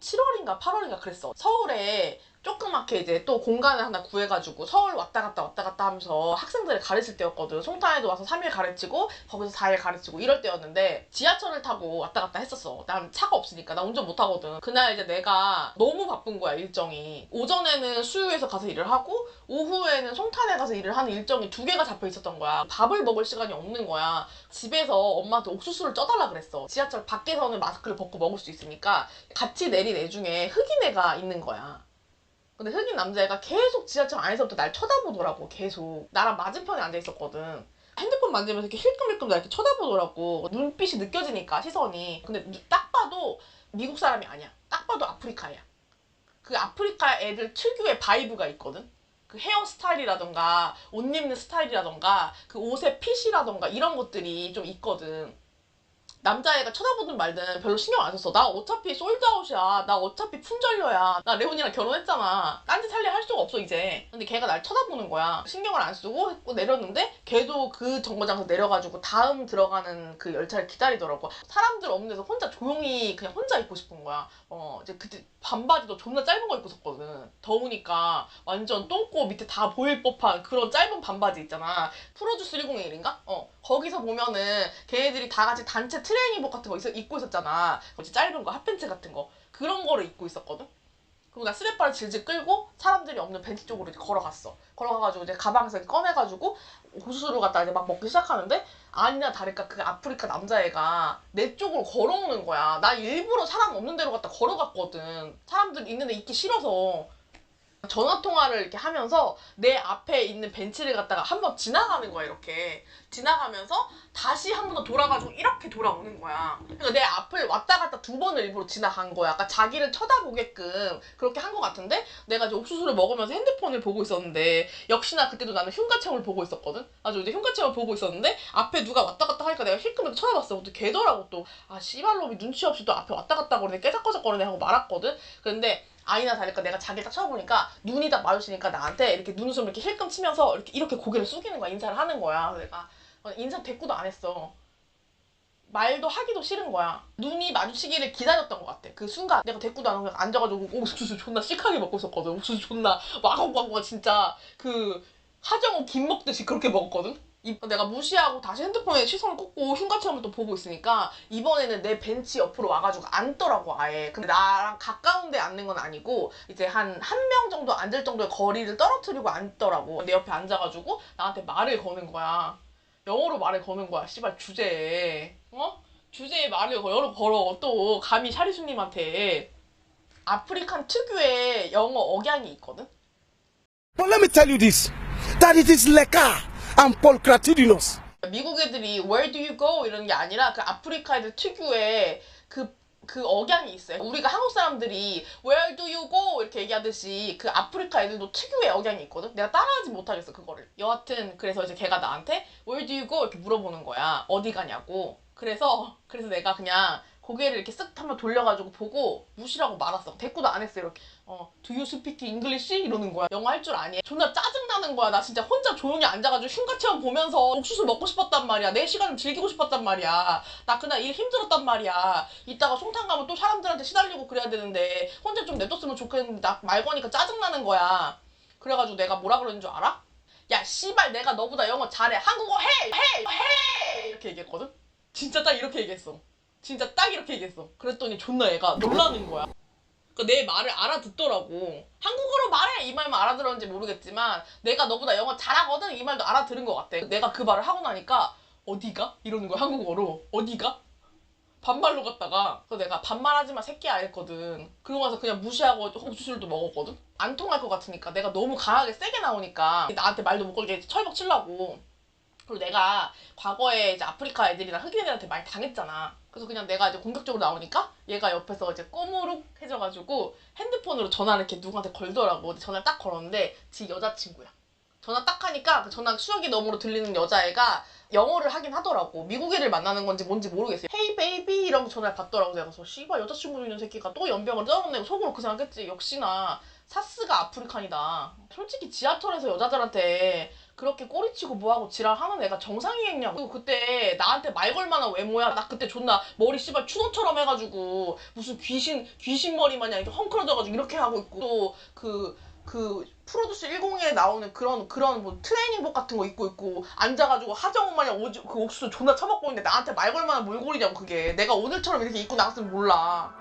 7월인가 8월인가 그랬어. 서울에 조그맣게 이제 또 공간을 하나 구해가지고 서울 왔다 갔다 왔다 갔다 하면서 학생들을 가르칠 때였거든. 송탄에도 와서 3일 가르치고 거기서 4일 가르치고 이럴 때였는데 지하철을 타고 왔다 갔다 했었어. 난 차가 없으니까 나 운전 못 하거든. 그날 이제 내가 너무 바쁜 거야 일정이. 오전에는 수유에서 가서 일을 하고 오후에는 송탄에 가서 일을 하는 일정이 두 개가 잡혀 있었던 거야. 밥을 먹을 시간이 없는 거야. 집에서 엄마한테 옥수수를 쪄달라 그랬어. 지하철 밖에서는 마스크를 벗고 먹을 수 있으니까 같이 내린 애 중에 흑인 애가 있는 거야. 근데 흑인 남자애가 계속 지하철 안에서부터 날 쳐다보더라고 계속. 나랑 맞은편에 앉아 있었거든. 핸드폰 만지면서 이렇게 힐끔힐끔 나 이렇게 쳐다보더라고. 눈빛이 느껴지니까 시선이. 근데 누- 딱 봐도 미국 사람이 아니야. 딱 봐도 아프리카야. 그 아프리카 애들 특유의 바이브가 있거든. 그 헤어스타일이라던가 옷 입는 스타일이라던가 그 옷의 핏이라던가 이런 것들이 좀 있거든 남자애가 쳐다보든 말든 별로 신경 안 썼어. 나 어차피 솔드아웃이야. 나 어차피 품절녀야. 나 레온이랑 결혼했잖아. 딴짓 할래 할 수가 없어 이제. 근데 걔가 날 쳐다보는 거야. 신경을 안 쓰고 했고 내렸는데 걔도 그 정거장에서 내려가지고 다음 들어가는 그 열차를 기다리더라고. 사람들 없는 데서 혼자 조용히 그냥 혼자 있고 싶은 거야. 어 이제 그때 반바지도 존나 짧은 거 입고 있었거든. 더우니까 완전 똥꼬 밑에 다 보일 법한 그런 짧은 반바지 있잖아. 프로듀스 101인가? 어 거기서 보면은 걔네들이 다 같이 단체 트레이닝복 같은 거 있, 입고 있었잖아. 그렇지 짧은 거 핫팬츠 같은 거 그런 거를 입고 있었거든. 그리고 나 스레바를 질질 끌고 사람들이 없는 벤치 쪽으로 이제 걸어갔어. 걸어가가지고 이제 가방에서 꺼내가지고 고수수를 갖다 이제 막 먹기 시작하는데 아니나 다를까 그 아프리카 남자애가 내 쪽으로 걸어오는 거야. 나 일부러 사람 없는 데로 갖다 걸어갔거든. 사람들 있는 데 있기 싫어서. 전화 통화를 이렇게 하면서 내 앞에 있는 벤치를 갖다가 한 번 지나가는 거야 이렇게. 지나가면서 다시 한 번 더 돌아가지고 이렇게 돌아오는 거야. 그러니까 내 앞을 왔다 갔다 두 번을 일부러 지나간 거야. 아까 자기를 쳐다보게끔 그렇게 한 것 같은데 내가 이제 옥수수를 먹으면서 핸드폰을 보고 있었는데 역시나 그때도 나는 흉가체험을 보고 있었거든. 아주 이제 흉가체험을 보고 있었는데 앞에 누가 왔다 갔다 하니까 내가 힐끔힐끔 쳐다봤어. 또 걔더라고 또 아 씨발놈이 눈치 없이 또 앞에 왔다 갔다 거리네. 깨작깨작거리네 하고 말았거든. 근데 아니나 다를까 내가 자기를 딱 쳐다보니까 눈이 딱 마주치니까 나한테 이렇게 눈웃음을 이렇게 힐끔 치면서 이렇게 이렇게 고개를 숙이는 거야 인사를 하는 거야. 내가 어, 인사 대꾸도 안 했어. 말도 하기도 싫은 거야. 눈이 마주치기를 기다렸던 것 같아. 그 순간 내가 대꾸도 안 하고 앉아가지고 옥수수 존나 시크하게 먹고 있었거든. 옥수수 존나 와고와고가 진짜 그 하정우 김 먹듯이 그렇게 먹었거든 이- 내가 무시하고 다시 핸드폰에 시선을 꽂고 흉가체험을 또 보고 있으니까 이번에는 내 벤치 옆으로 와가지고 앉더라고 아예. 근데 나랑 가까운 데 앉는 건 아니고 이제 한 한 명 정도 앉을 정도의 거리를 떨어뜨리고 앉더라고. 내 옆에 앉아가지고 나한테 말을 거는 거야. 영어로 말을 거는 거야 씨발 주제에. 어? 주제에 말을 걸어 걸어 또. 감히 샤리수님한테. 아프리칸 특유의 영어 억양이 있거든? But let me tell you this. That it is Leka and Paul Cratidinus. 미국 애들이 where do you go 이러는 게 아니라 그 아프리카 애들 특유의 그, 그 억양이 있어요. 우리가 한국 사람들이 where do you go 이렇게 얘기하듯이 그 아프리카 애들도 특유의 억양이 있거든. 내가 따라하지 못하겠어 그거를. 여하튼 그래서 이제 걔가 나한테 where do you go 이렇게 물어보는 거야. 어디 가냐고. 그래서 그래서 내가 그냥 고개를 이렇게 쓱 한번 돌려가지고 보고 무시라고 말았어. 대꾸도 안 했어 이렇게. 어, do you speak English? 이러는 거야. 영어 할 줄 아니? 존나 짜증나는 거야. 나 진짜 혼자 조용히 앉아가지고 흉가 체험 보면서 옥수수 먹고 싶었단 말이야. 내 시간을 즐기고 싶었단 말이야. 나 그날 일 힘들었단 말이야. 이따가 송탄 가면 또 사람들한테 시달리고 그래야 되는데 혼자 좀 내뒀으면 좋겠는데 나 말 거니까 짜증나는 거야. 그래가지고 내가 뭐라 그러는 줄 알아? 야 씨발 내가 너보다 영어 잘해. 한국어 해! 해! 해! 이렇게 얘기했거든? 진짜 딱 이렇게 얘기했어. 진짜 딱 이렇게 얘기했어. 그랬더니 존나 얘가 놀라는 거야. 그러니까 내 말을 알아듣더라고. 한국어로 말해 이 말만 알아들었는지 모르겠지만 내가 너보다 영어 잘하거든 이 말도 알아들은 것 같아. 내가 그 말을 하고 나니까 어디가 이러는 거야 한국어로 어디가 반말로 갔다가 그래서 내가 반말하지 마 새끼야 이랬거든. 그러고 나서 그냥 무시하고 옥수수도 먹었거든. 안 통할 것 같으니까 내가 너무 강하게 세게 나오니까 나한테 말도 못 걸게 철벽 치려고. 그리고 내가 과거에 이제 아프리카 애들이랑 흑인 애들한테 많이 당했잖아. 그래서 그냥 내가 이제 공격적으로 나오니까 얘가 옆에서 이제 꼬무룩 해져가지고 핸드폰으로 전화를 이렇게 누구한테 걸더라고. 전화를 딱 걸었는데 지 여자친구야. 전화 딱 하니까 그 전화 수화기 너머로 들리는 여자애가 영어를 하긴 하더라고. 미국 애를 만나는 건지 뭔지 모르겠어요. 헤이 베이비 이러면서 전화를 받더라고. 내가 그래서 씨발 여자친구 있는 새끼가 또 연병을 떨어내고 속으로 그 생각했지. 역시나 사스가 아프리칸이다. 솔직히 지하철에서 여자들한테 그렇게 꼬리치고 뭐하고 지랄하는 애가 정상이겠냐고. 그리고 그때 나한테 말 걸만한 외모야. 나 그때 존나 머리 씨발 추노처럼 해가지고 무슨 귀신 귀신 머리 마냥 이렇게 헝클어져가지고 이렇게 하고 있고. 또그 그 프로듀스 101에 나오는 그런 그런 뭐 트레이닝복 같은 거 입고 있고 앉아가지고 하정우 마냥 오지, 그 옥수수 존나 처먹고 있는데 나한테 말 걸만한 몰골이냐고 그게. 내가 오늘처럼 이렇게 입고 나갔으면 몰라